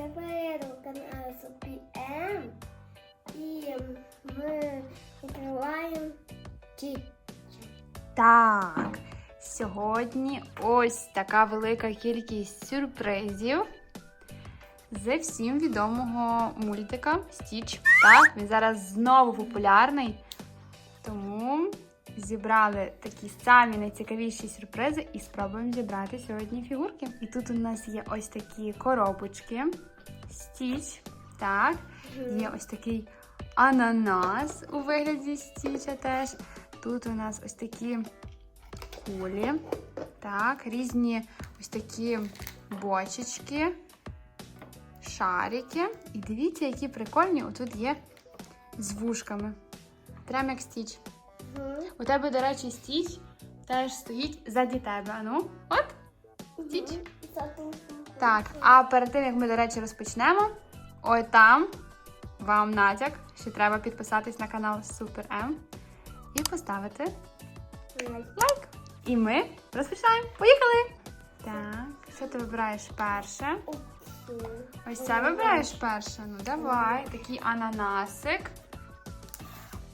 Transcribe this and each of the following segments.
Це канал СПМ. І ми відкриваємо ті. Так, сьогодні ось така велика кількість сюрпризів з всім відомого мультика Стіч. Так, він зараз знову популярний. Тому зібрали такі самі найцікавіші сюрпризи і спробуємо зібрати сьогодні фігурки. І тут у нас є ось такі коробочки. Стіч. Так, є ось такий ананас у вигляді стіча теж. Тут у нас ось такі кулі. Так, різні ось такі бочечки, шарики. І дивіться, які прикольні отут є з вушками. Прям як стіч. У тебе, до речі, стіч теж стоїть заді тебе. Ну, от. Стіч. Так, а перед тим, як ми, до речі, розпочнемо, ой там вам натяк, що треба підписатись на канал Супер М і поставити лайк. І ми розпочинаємо. Поїхали! Так, що ти вибираєш перше? Ось це вибираєш перше. Ну давай, такий ананасик.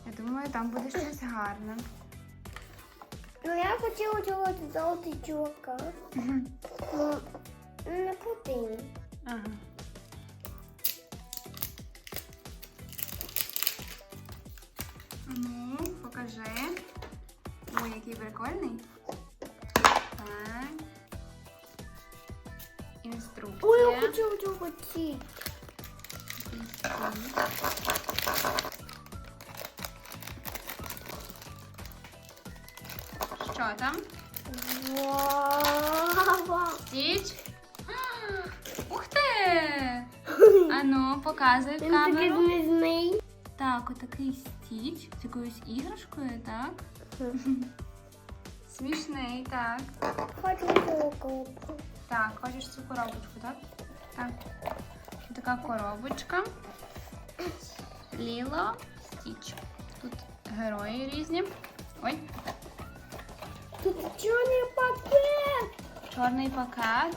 Я думаю, там буде щось гарне. Ну, я хотіла цього золотий чувака. Не потрібно. Ага. Ну, покажи. Ой, який прикольний. Так. Інструкція. Ой, я хочу цього ті. Що там? Вау! Стіч? Ану, показуй в Він такий камеру. Так, отакий стіч з якоюсь іграшкою, так? Смішний, так. Хочу коробку. Так, хочеш цю коробочку, так? Так. Така коробочка. Ліло, стіч. Тут герої різні. Ой, Тут чорний пакет. чорний пакет.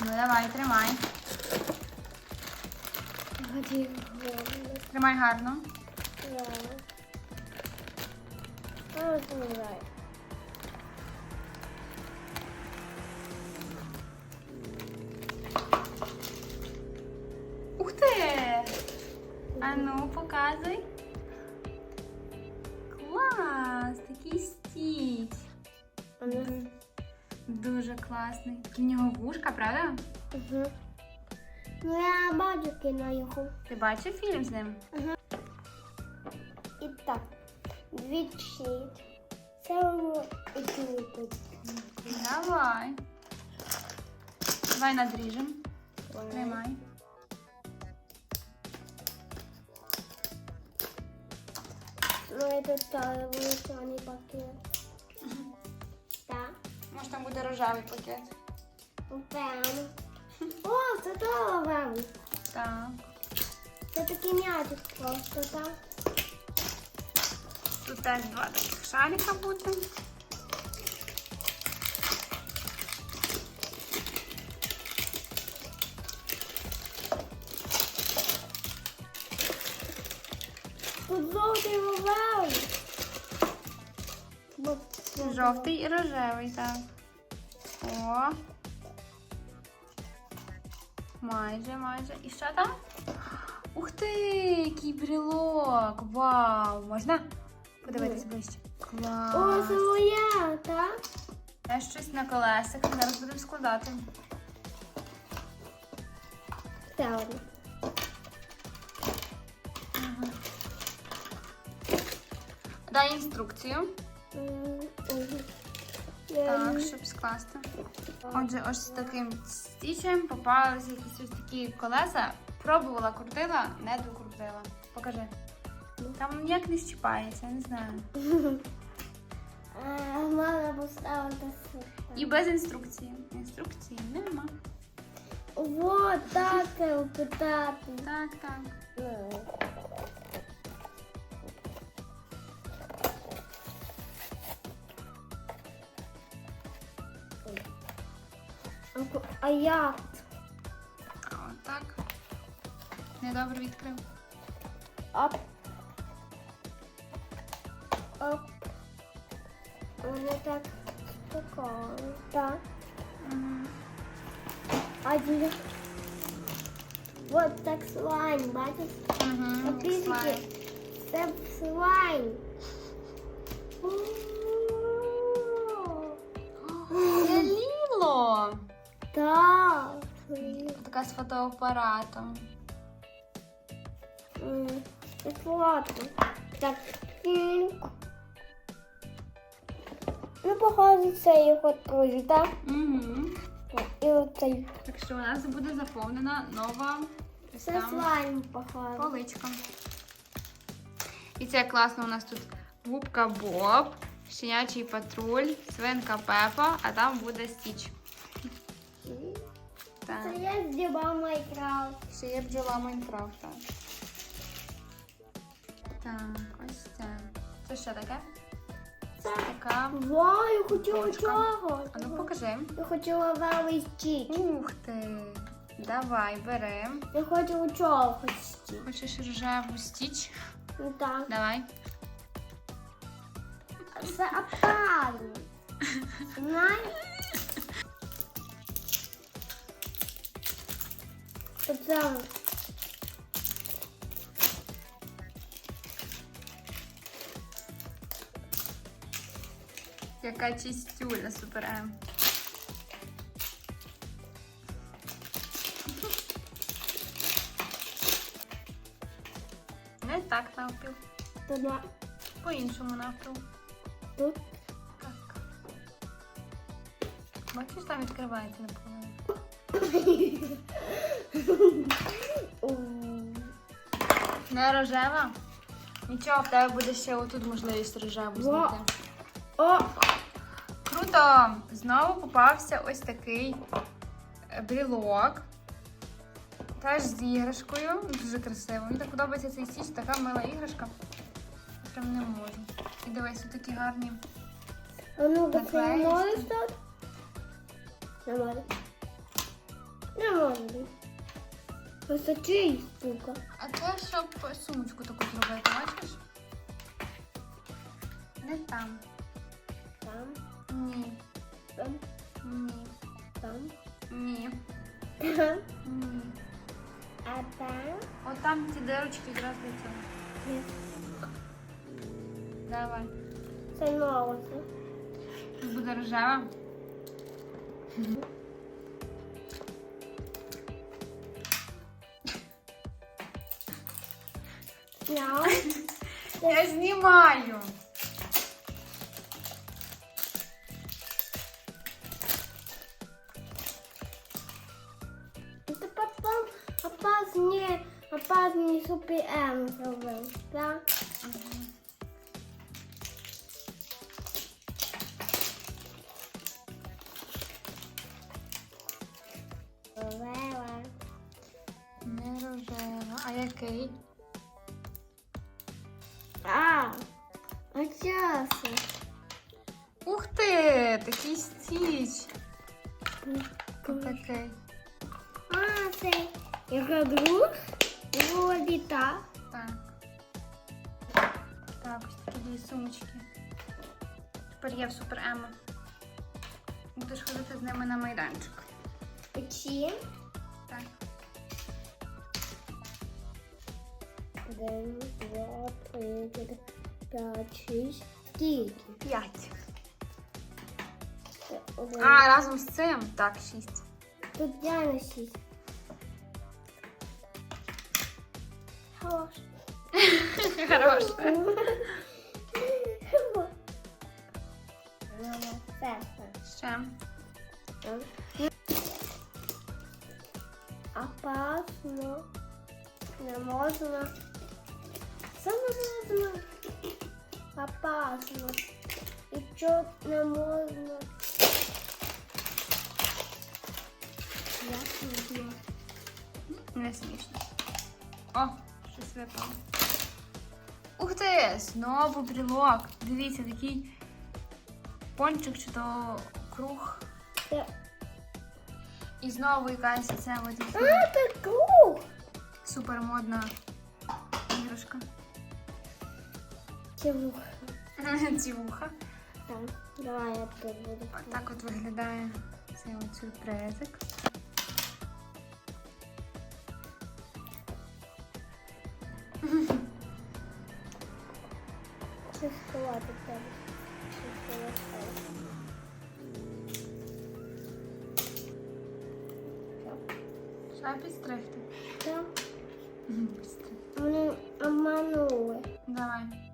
Ну давай, тримай. Один головний. Тримай гарно. Да. А. Ух ти! А ну, показуй. Клас! Такий стіч. Ну. Дуже класний. В нього вушка, правда? Угу. Ну, я бачу кіно його. Ти бачив фільм з ним? І так, відчит. Це тут. Давай. Давай надріжем. Тримай. Ну, тут теж чорний пакет. Так, Може там буде рожевий пакет. певно. О, це того вам. Так. Це такий м'ячик просто, так? Тут теж два таких шарика буде. Тут жовтий вовел. Жовтий і рожевий, так. О. Майже, майже. І що там? Ух ти, який брелок! Вау! Можна подивитись ближче? Клас! О, це моя, так? Це щось на колесах. Зараз будемо складати. Це. Дай інструкцію. Так, Ем, щоб скласти. Отже, ось з таким стічем попалися якісь ось такі колеса. Пробувала, крутила, не докрутила. Покажи. Там ніяк не щіпається, не знаю. А, Мама поставити. І без інструкції. Інструкції нема. Вот так е, питати. Так, так. А як? А от Недобре відкрив. Оп. Оп. Воно так спокійно. Так. Мгм. Один. Вот так слайм, бачиш? Слайм. Це слайм. Так. Така з фотоапаратом. М, Так. Ну, похоже, це його теж, так? Угу. І оцей. Так що у нас буде заповнена нова ось Це там слайм похоже. поличка. І це класно. У нас тут губка Боб, щенячий патруль, свинка Пепа, а там буде стіч. Так. Це я здібав Майнкрафт. Ще є бджола Майнкрафта. Так, ось це. Це що таке? Це така. Вау, я хотіла Курочка. цього. А ну покажи. Я хотіла великий стіч. Ух ти! Давай, бери. Я хочу цього стіч. Хочеш рожеву стіч? Ну так. Давай. Це опасно. Знаєш? Оце. Яка чистюля, супер М. Не так навпіл. Туди. По-іншому навпіл. Тут. Так. Бачиш, там відкривається наполовину. Не рожева? Нічого, в тебе буде ще отут можливість рожеву знайти. О, Круто! Знову попався ось такий е, брілок. Теж з іграшкою. Дуже красиво. Мені так подобається цей стіч, така мила іграшка. Я Прям не можу. І дивись, тут такі гарні. а ну не можеш тут? Не можеш. Не. Просто чий штука. А це щоб сумочку таку зробити, бачиш? Не там. Там, Ні. там, Ні. там, Ні. там. Ні. А там? От там ці дирочки якраз для цього. Ні. Давай. Це новость. Тут буде рожева. Няу. Я знімаю. Це потім опасні, опасні супер М зробив, так? Рожева. Не рожева. А який? А, а часу. Ух ти! Такий стіч. Такий. А, це друг, його літа. Так. Так, ось такі дві сумочки. Тепер є в Супер Ема. Будеш ходити з ними на майданчик. Чим? Один, два, три, п'ять, шість. Скільки? П'ять. Один. А, разом з цим? Так, шість. Тут я на шість. Хорош. Хороше. Ще. Опасно. Не можна. Можна. Опасно. І що не можна. Я не. Не смішно. О, щось випало. Ух ти! Знову брілок. Дивіться, такий пончик чи то круг. Це- І знову якась це от А, це круг. Супер Чевуха. Цівуха. Там, давай я тут буду. Так от виглядає цей от сюрпризик. Що сховати тебе? Що підстригти. Що? Підстригти. Вони обманули. Давай.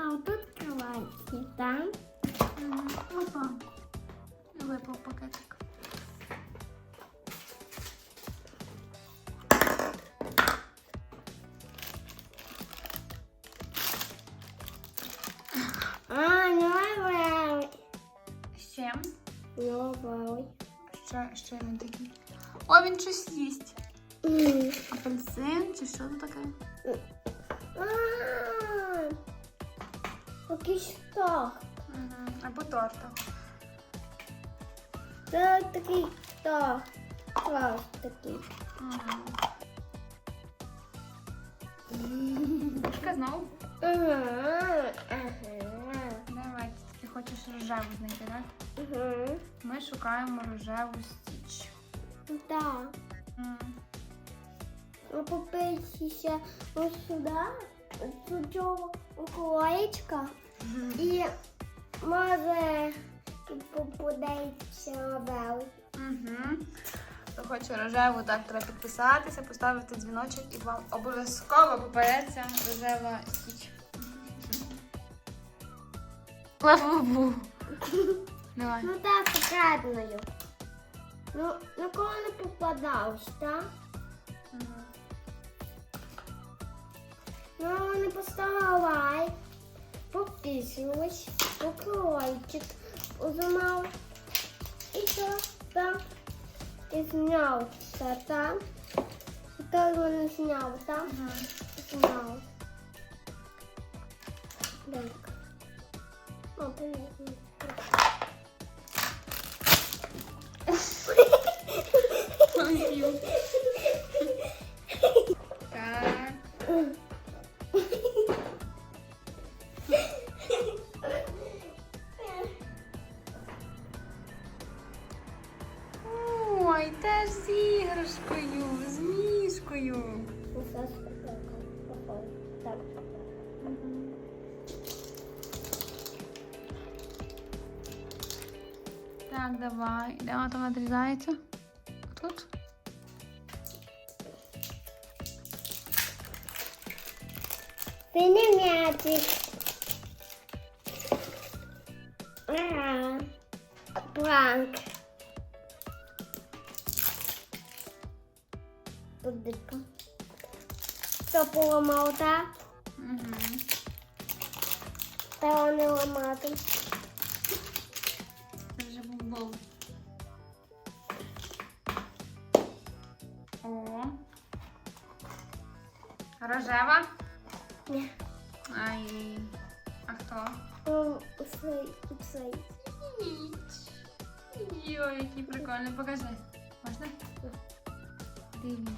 А, тут кроватки, там. Угу. Опа. Випав пакетик. А, новый. Ще. Новый. Ще, ще він такий. О, він щось їсть. М. Апельсин чи що це таке? Якийсь торт. Угу. Або торта. Це такий торт. Торт такий. Кішка знову? Ага, ага. Давай, ти хочеш рожеву знайти, так? Угу. Ми шукаємо рожеву стіч. Так. Ну, попитися ось сюди, до цього колечка, і може і попадеться рожевий. Угу. Хто хоче рожеву, так треба підписатися, поставити дзвіночок і вам обов'язково попадеться рожева стіч. Лаву. Давай. Ну так, потрібною. Ну, ніколи не попадався, так? Мгм. Ну, не поставила лайк, підписувалась, покройчик, узимав. І що там? Зняв це там. І то мене зняв там. Мгм. Зняв. Так. О, привіт. Ой, Так. Так, давай. Де вона там надрізається? Тут? Синій м'ячик. Ага. Пранк. Дитка. Що поламав, так? Угу. Та не ламати. Бол. О. Рожева? Ні. Ай. А хто? Цей. Йой, який прикольний. Покажи. Можна? Дивіться.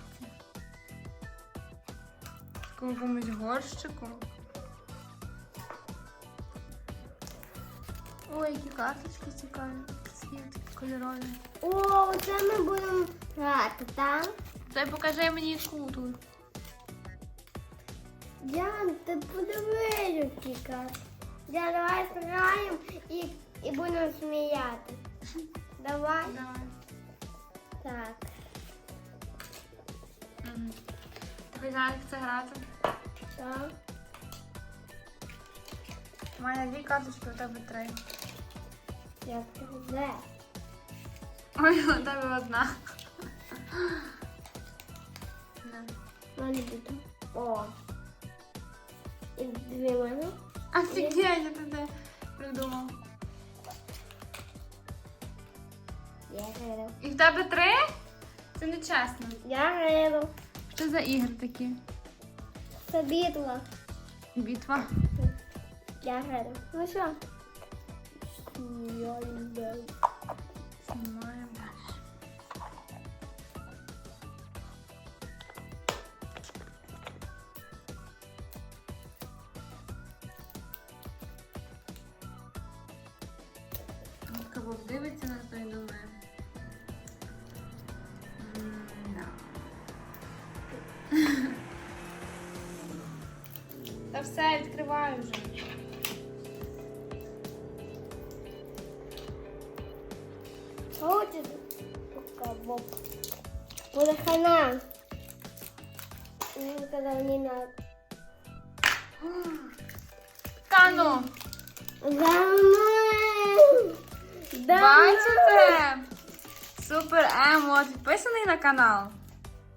В якомусь горщику. Ой, які карточки цікаві. Такі кольорові. О, це ми будемо грати, так? Дай покажи мені яку тут. Діан, ти подивись, карти. Діан, давай зграємо і, і будемо сміяти. Давай. Давай. Так. Ти знаєш, як це грати? Так. У мене дві карточки, у тебе три. Як це? Ой, у тебе одна. На. Мене. О. І дві мене. Офігеть, я тебе придумав. Я граю. І в тебе три? Це не чесно. Я граю. Що за ігри такі? Це бітва. Бітва. Я граю. Ну що? Я. Знімаємо. Кого дивиться на той думає. Та все, відкриваю вже. Буде хана. Він казав, не надо. Кану! За мною! Да Бачите? Супер Емо підписаний на канал.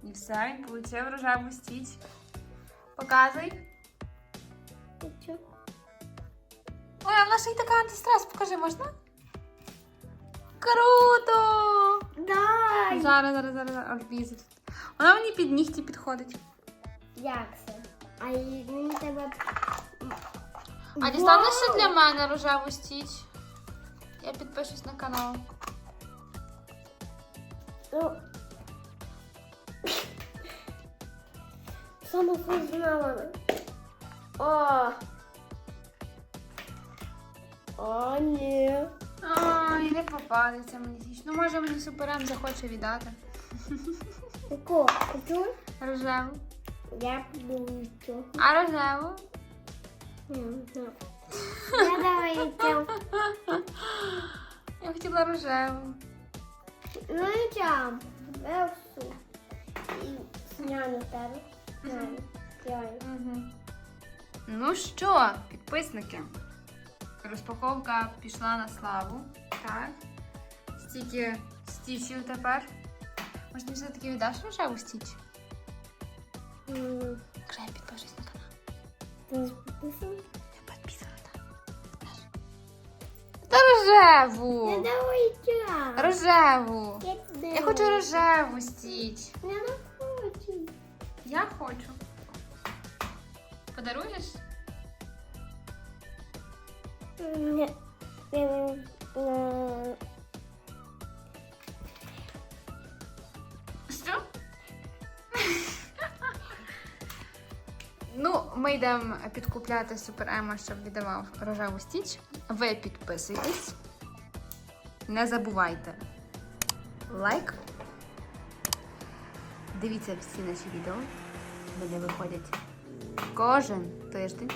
І все, він отримав рожеву стіч. Показуй. Ти чо? Ой, а в нас ще й така антистрес, покажи, можна? Круто! Дай! Зараз, зараз, зараз, зараз. Вона мені під нігті підходить. Як це? А мені тебе... А дістанеш ще для мене рожеву стіч? Я підпишусь на канал. Ну... Самопознавана. О! О, ні. Ой, не попадеться мені стіч. Ну, може мені супер Ем захоче віддати. Яку? Яку? Рожеву. Я буду. А рожеву? Я давайте. Я хотіла рожеву. Ну і чам. Велсу. І сняну тебе. Сняну. Сняну. Ну що, підписники? Розпаковка пішла на славу. Так. Стільки стічів тепер. Може, ти все-таки віддаш рожеву стіч? М, Якщо я підпишусь на канал. Ти ж підписаний? Я підписана, так. Даш? Та рожеву! Я давайте. Рожеву! Я тебе. Я хочу рожеву стіч. Я не хочу. Я хочу. Подаруєш? Що? ну, ми йдемо підкупляти Супер Ема, щоб віддавав рожеву стіч. Ви підписуйтесь. Не забувайте лайк. Дивіться всі наші відео. Вони виходять кожен тиждень.